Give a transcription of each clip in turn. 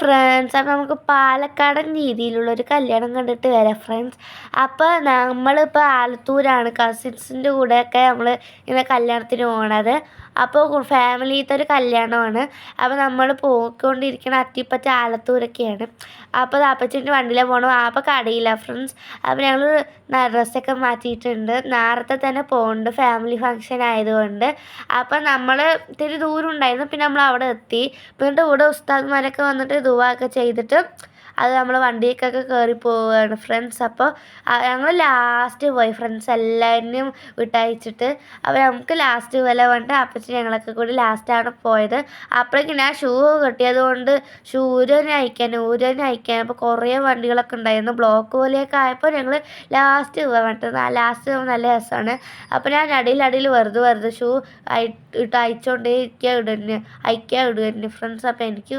Friends അപ്പം നമുക്ക് പാലക്കാടൻ രീതിയിലുള്ളൊരു കല്യാണം കണ്ടിട്ട് വരാം ഫ്രണ്ട്സ് അപ്പോൾ നമ്മളിപ്പോൾ ആലത്തൂരാണ് കസിൻസിന്റെ കൂടെയൊക്കെ നമ്മൾ ഇങ്ങനെ കല്യാണത്തിന് പോകണത് അപ്പോൾ ഫാമിലിത്തെ ഒരു കല്യാണമാണ്. അപ്പോൾ നമ്മൾ പോയിക്കൊണ്ടിരിക്കുന്ന അത്തിപ്പറ്റ ആലത്തൂരൊക്കെയാണ്. അപ്പോൾ അപ്പച്ചന്റെ വണ്ടിയിലെ പോകണം അപ്പോൾ കടയില്ല ഫ്രണ്ട്സ് അപ്പോൾ ഞങ്ങൾ ഡ്രസ്സൊക്കെ മാറ്റിയിട്ടുണ്ട്. നേരത്തെ തന്നെ പോകുന്നുണ്ട് ഫാമിലി ഫങ്ഷൻ ആയതുകൊണ്ട്. അപ്പോൾ നമ്മൾ ഇത്തിരി ദൂരം ഉണ്ടായിരുന്നു. പിന്നെ നമ്മൾ അവിടെ എത്തി എന്നിട്ട് ഇവിടെ ഉസ്താദ്മാരൊക്കെ വന്നിട്ട് ദുവാ ഒക്കെ ചെയ്തിട്ട് അത് നമ്മൾ വണ്ടിക്കൊക്കെ കയറി പോവുകയാണ് ഫ്രണ്ട്സ് അപ്പോൾ ഞങ്ങൾ ലാസ്റ്റ് പോയി. ഫ്രണ്ട്സ് എല്ലാവരെയും വിട്ടയച്ചിട്ട്. അപ്പോൾ നമുക്ക് ലാസ്റ്റ് വില വേണ്ട അപ്പച്ചി ഞങ്ങളൊക്കെ കൂടി ലാസ്റ്റാണ് പോയത്. അപ്പോഴേക്കും ഞാൻ ഷൂ കെട്ടിയത് കൊണ്ട് ഷൂരനെ അയക്കാൻ ഊരനെ അയക്കാൻ അപ്പോൾ കുറേ വണ്ടികളൊക്കെ ഉണ്ടായിരുന്നു. ബ്ലോക്ക് പോലെയൊക്കെ ആയപ്പോൾ ഞങ്ങൾ ലാസ്റ്റ് വേണ്ടത് ലാസ്റ്റ് നല്ല രസമാണ് അപ്പോൾ ഞാൻ അടിയിൽ വെറുതെ വെറുതെ ഷൂ ഇട്ട് അയച്ചുകൊണ്ടേ ഇരിക്കുക ഇടുന്നു അയക്കുക ഇടുന്നു. ഫ്രണ്ട്സ് അപ്പോൾ എനിക്ക്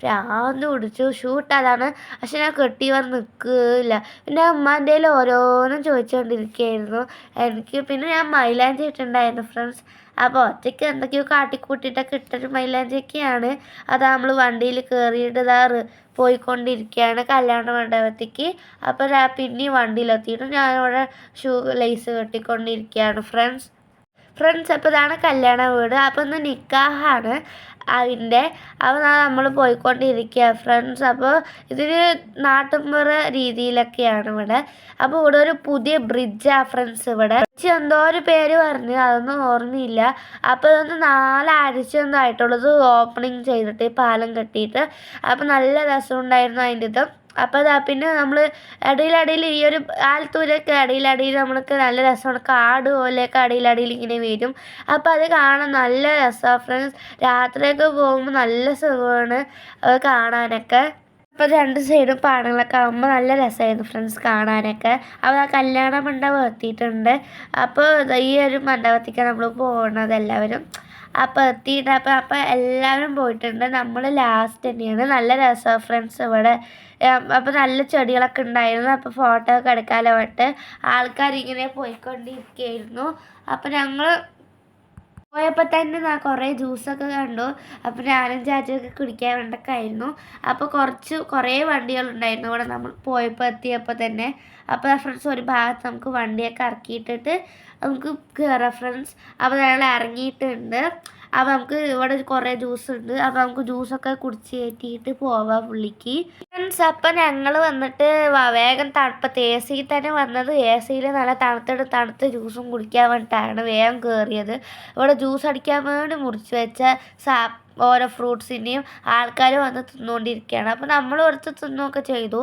ഭ്രാന്ത് പിടിച്ചു. ഷൂ ഇട്ടതാണ്. പക്ഷെ ഞാൻ കെട്ടി വന്ന് നിൽക്കില്ല പിന്നെ ഉമ്മാന്റെ ഓരോന്നും ചോദിച്ചുകൊണ്ടിരിക്കുകയായിരുന്നു എനിക്ക് പിന്നെ ഞാൻ മൈലാഞ്ചി ഇട്ടുണ്ടായിരുന്നു ഫ്രണ്ട്സ് അപ്പോൾ ഒറ്റയ്ക്ക് എന്തൊക്കെയോ കാട്ടിക്കൂട്ടിയിട്ടൊക്കെ ഇട്ടൊരു മൈലാഞ്ചിയൊക്കെയാണ്. അത് നമ്മൾ വണ്ടിയിൽ കയറിയിട്ട് ഇതാ പോയിക്കൊണ്ടിരിക്കുകയാണ് കല്യാണ മണ്ഡപത്തേക്ക്. അപ്പോൾ പിന്നെയും വണ്ടിയിലെത്തിയിട്ട് ഞാനിവിടെ ഷൂ ലേസ് കെട്ടിക്കൊണ്ടിരിക്കുകയാണ് ഫ്രണ്ട്സ് ഫ്രണ്ട്സ് അപ്പോൾ ഇതാണ് കല്യാണ വീട്. അപ്പോൾ ഇന്ന് നിക്കാഹാണ്. അതിന്റെ അപ്പോൾ നമ്മൾ പോയിക്കൊണ്ടിരിക്കുക ഫ്രണ്ട്സ്. അപ്പോൾ ഇതൊരു നാട്ടുമ്പുറ രീതിയിലൊക്കെയാണ് ഇവിടെ. അപ്പോൾ ഇവിടെ ഒരു പുതിയ ബ്രിഡ്ജാണ് ഫ്രണ്ട്സ് ഇവിടെ. എന്തോ ഒരു പേര് പറഞ്ഞു അതൊന്നും ഓർമ്മയില്ല. അപ്പോൾ ഇതൊന്ന് നാലാഴ്ച എന്തോ ആയിട്ടുള്ളത് ഓപ്പണിങ് ചെയ്തിട്ട് പാലം കെട്ടിയിട്ട്. അപ്പോൾ നല്ല രസമുണ്ടായിരുന്നു അതിന്റെ ഇത്. അപ്പോൾ അതാ പിന്നെ നമ്മൾ ഇടയിലടിയിൽ ഈ ഒരു ആലത്തൂരൊക്കെ ഇടയിലടിയിൽ നമ്മൾക്ക് നല്ല രസമാണ്. കാട് പോലെയൊക്കെ ഇടയിലടിയിൽ ഇങ്ങനെ വരും. അപ്പോൾ അത് കാണാൻ നല്ല രസമാണ് ഫ്രണ്ട്സ് രാത്രിയൊക്കെ പോകുമ്പോൾ നല്ല സുഖമാണ് അത് കാണാനൊക്കെ. അപ്പോൾ രണ്ട് സൈഡും പാടങ്ങളൊക്കെ ആകുമ്പോൾ നല്ല രസമായിരുന്നു ഫ്രണ്ട്സ് കാണാനൊക്കെ. അപ്പോൾ ആ കല്യാണ മണ്ഡപം എത്തിയിട്ടുണ്ട്. അപ്പോൾ ഈ ഒരു മണ്ഡപത്തേക്കാണ് നമ്മൾ പോകുന്നത് എല്ലാവരും. അപ്പോൾ എത്തിയിട്ട് അപ്പോൾ എല്ലാവരും പോയിട്ടുണ്ട്. നമ്മൾ ലാസ്റ്റ് തന്നെയാണ്. നല്ല രസമാണ് ഫ്രണ്ട്സ് ഇവിടെ. അപ്പോൾ നല്ല ചെടികളൊക്കെ ഉണ്ടായിരുന്നു. അപ്പോൾ ഫോട്ടോ ഒക്കെ എടുക്കാൻ പറഞ്ഞിട്ട് ആൾക്കാരിങ്ങനെ പോയിക്കൊണ്ടിരിക്കുകയായിരുന്നു അപ്പോൾ ഞങ്ങൾ പോയപ്പോൾ തന്നെ ഞാൻ കുറേ ജ്യൂസൊക്കെ കണ്ടു. അപ്പോൾ ഞാനും ചാച്ചയൊക്കെ കുടിക്കാൻ വേണ്ടൊക്കെ ആയിരുന്നു. അപ്പോൾ കുറച്ച് കുറേ വണ്ടികളുണ്ടായിരുന്നു ഇവിടെ നമ്മൾ പോയപ്പോൾ എത്തിയപ്പോൾ തന്നെ. അപ്പോൾ ഫ്രണ്ട്സ് ഒരു ഭാഗത്ത് നമുക്ക് വണ്ടിയൊക്കെ ഇറക്കിയിട്ടിട്ട് നമുക്ക് കയറാം ഫ്രണ്ട്സ് അപ്പോൾ ഞങ്ങൾ ഇറങ്ങിയിട്ടുണ്ട്. അപ്പോൾ നമുക്ക് ഇവിടെ കുറേ ജ്യൂസ് ഉണ്ട്. അപ്പോൾ നമുക്ക് ജ്യൂസൊക്കെ കുടിച്ച് കയറ്റിയിട്ട് പോവാം പുള്ളിക്ക്. ഫ്രണ്ട്സ് അപ്പം ഞങ്ങൾ വന്നിട്ട് വേഗം തണുപ്പത്ത് എ സിയിൽ തന്നെ വന്നത്. എ സിയിൽ നല്ല തണുത്തിട്ട് തണുത്ത ജ്യൂസും കുടിക്കാൻ വേണ്ടിയിട്ടാണ് വേഗം കയറിയത് ഇവിടെ ജ്യൂസ് അടിക്കാൻ വേണ്ടി മുറിച്ച് വെച്ച സാ ഓരോ ഫ്രൂട്ട്സിന്റെയും ആൾക്കാർ വന്ന് തിന്നുകൊണ്ടിരിക്കുകയാണ് അപ്പോൾ നമ്മൾ ഓർത്ത് തിന്നുകയൊക്കെ ചെയ്തു.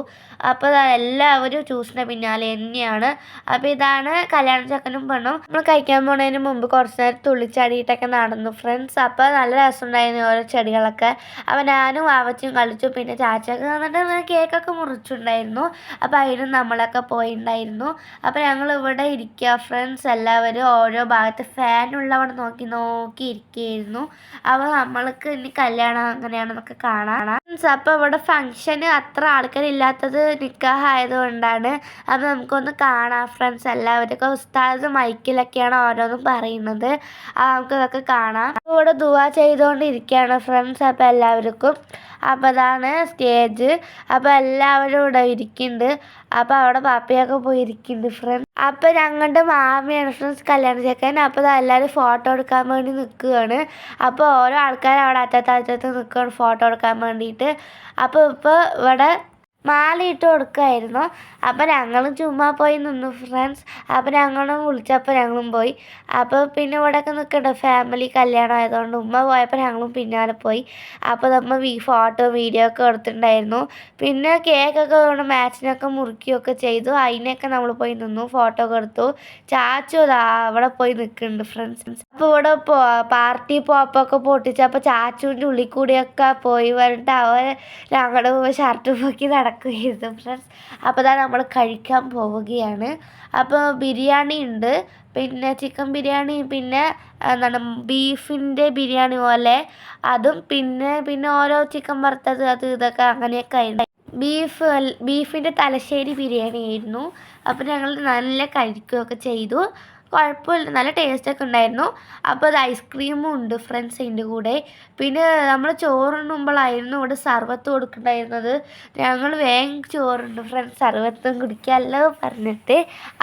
അപ്പോൾ എല്ലാവരും ജ്യൂസിന്റെ പിന്നാലെ തന്നെയാണ്. അപ്പോൾ ഇതാണ് കല്യാണ ചക്കനും പെണ്ണും. നമ്മൾ കഴിക്കാൻ പോണതിന് മുമ്പ് കുറച്ച് നേരം തുള്ളിച്ചാടിയിട്ടൊക്കെ നടന്നു ഫ്രണ്ട്സ്. അപ്പോൾ നല്ല രസമുണ്ടായിരുന്നു ഓരോ ചെടികളൊക്കെ. അപ്പോൾ ഞാനും ആവച്ചും കളിച്ചു. പിന്നെ ചാച്ചയൊക്കെ വന്നിട്ട് കേക്കൊക്കെ മുറിച്ചിട്ടുണ്ടായിരുന്നു. അപ്പോൾ അതിനും നമ്മളൊക്കെ പോയിണ്ടായിരുന്നു. അപ്പോൾ ഞങ്ങൾ ഇവിടെ ഇരിക്കുക ഫ്രണ്ട്സ്. എല്ലാവരും ഓരോ ഭാഗത്ത് ഫാനുള്ളവിടെ നോക്കി നോക്കി ഇരിക്കുകയായിരുന്നു അപ്പോൾ നമ്മൾക്ക് നമുക്ക് ഇനി കല്യാണം അങ്ങനെയാണെന്നൊക്കെ കാണാം. അപ്പോൾ ഇവിടെ ഫങ്ഷന് അത്ര ആൾക്കാരില്ലാത്തത് നിക്കാഹ് ആയതുകൊണ്ടാണ് അപ്പോൾ നമുക്കൊന്ന് കാണാം ഫ്രണ്ട്സ് എല്ലാവരും ഉസ്താദ് മൈക്കിലൊക്കെയാണ് ഓരോന്നും പറയുന്നത്. നമുക്ക് ഇതൊക്കെ കാണാം. ഇവിടെ ദുവാ ചെയ്തുകൊണ്ടിരിക്കുകയാണ് ഫ്രണ്ട്സ് അപ്പോൾ എല്ലാവർക്കും. അപ്പോൾ അതാണ് സ്റ്റേജ്. അപ്പോൾ എല്ലാവരും ഇവിടെ ഇരിക്കുന്നുണ്ട്. അപ്പോൾ അവിടെ പാപ്പയൊക്കെ പോയിരിക്കുന്നു ഫ്രണ്ട് അപ്പോൾ ഞങ്ങളുടെ മാമിയാണ് ഫ്രണ്ട്സ് കല്യാണ ചെക്കൻ അപ്പോൾ എല്ലാവരും ഫോട്ടോ എടുക്കാൻ വേണ്ടി നിൽക്കുകയാണ് അപ്പോൾ ഓരോ ആൾക്കാർ അവിടെ അറ്റത്ത് അറ്റത്ത് നിൽക്കുകയാണ് ഫോട്ടോ എടുക്കാൻ വേണ്ടിയിട്ട്. അപ്പോൾ ഇപ്പോൾ ഇവിടെ മാലയിട്ട് കൊടുക്കുമായിരുന്നു അപ്പോൾ ഞങ്ങളും ചുമ്മാ പോയി നിന്നു ഫ്രണ്ട്സ് അപ്പോൾ ഞങ്ങളും വിളിച്ചപ്പോൾ ഞങ്ങളും പോയി. അപ്പോൾ പിന്നെ ഇവിടെയൊക്കെ നിൽക്കണ്ട ഫാമിലി കല്യാണം ആയതുകൊണ്ട് ഉമ്മ പോയപ്പോൾ ഞങ്ങളും പിന്നാലെ പോയി. അപ്പോൾ നമ്മൾ ഫോട്ടോ വീഡിയോ ഒക്കെ എടുത്തിട്ടുണ്ടായിരുന്നു. പിന്നെ കേക്കൊക്കെ കൊണ്ട് മാച്ചിനൊക്കെ മുറിക്കുകയൊക്കെ ചെയ്തു. അതിനൊക്കെ നമ്മൾ പോയി നിന്നു ഫോട്ടോ ഒക്കെ എടുത്തു. ചാച്ചു അതാ അവിടെ പോയി നിൽക്കുന്നുണ്ട് ഫ്രണ്ട്സ് അപ്പോൾ ഇവിടെ പാർട്ടി പോപ്പൊക്കെ പൊട്ടിച്ചപ്പോൾ ചാച്ചുവിന്റെ ഉള്ളിൽ കൂടിയൊക്കെ പോയി വന്നിട്ട് അവർ ഞങ്ങളുടെ ഷർട്ട് പൊക്കി നടക്കും നടക്കുകയായിരുന്നു ഫ്രണ്ട്സ് അപ്പോൾ അതാ നമ്മൾ കഴിക്കാൻ പോവുകയാണ്. അപ്പോൾ ബിരിയാണി ഉണ്ട്. പിന്നെ ചിക്കൻ ബിരിയാണി പിന്നെ എന്താണ് ബീഫിന്റെ ബിരിയാണി പോലെ. അതും പിന്നെ പിന്നെ ഓരോ ചിക്കൻ വറുത്തത് അത് ഇതൊക്കെ അങ്ങനെയൊക്കെ ആയിരുന്നു ബീഫ് ബീഫിന്റെ തലശ്ശേരി ബിരിയാണി ആയിരുന്നു. അപ്പോൾ ഞങ്ങൾ നല്ല കഴിക്കുകയൊക്കെ ചെയ്തു. കുഴപ്പമില്ല. നല്ല ടേസ്റ്റൊക്കെ ഉണ്ടായിരുന്നു. അപ്പോൾ അത് ഐസ്ക്രീമും ഉണ്ട് ഫ്രണ്ട്സ് അതിന്റെ കൂടെ. പിന്നെ നമ്മൾ ചോറുണ്ണുമ്പോഴായിരുന്നു ഇവിടെ സർവത്ത് കൊടുക്കണ്ടായിരുന്നത്. ഞങ്ങൾ വേഗം ചോറുണ്ട് ഫ്രണ്ട്സ് സർവത്തും കുടിക്കാമല്ലോ പറഞ്ഞിട്ട്.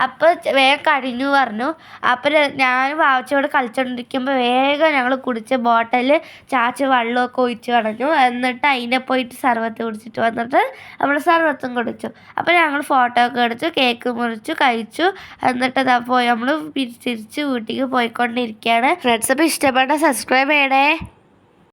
അപ്പോൾ വേഗം കഴിഞ്ഞു പറഞ്ഞു. അപ്പോൾ ഞാൻ വാവച്ചോട് കളിച്ചുകൊണ്ടിരിക്കുമ്പോൾ വേഗം ഞങ്ങൾ കുടിച്ച ബോട്ടിൽ ചാച്ച വെള്ളമൊക്കെ ഒഴിച്ച് കളഞ്ഞു. എന്നിട്ട് അതിനെ പോയിട്ട് സർവത്ത് കുടിച്ചിട്ട് വന്നിട്ട് നമ്മൾ സർവത്തും കുടിച്ചു. അപ്പോൾ ഞങ്ങൾ ഫോട്ടോ ഒക്കെ എടുത്തു കേക്ക് മുറിച്ചു കഴിച്ചു. എന്നിട്ട് അതാ പോയി നമ്മൾ തിരിച്ച് വീട്ടിലേക്ക് പോയിക്കൊണ്ടിരിക്കുകയാണ്. ഫ്രണ്ട്സ് അപ്പോൾ ഇഷ്ടപ്പെട്ട സബ്സ്ക്രൈബ് ചെയ്യണേ.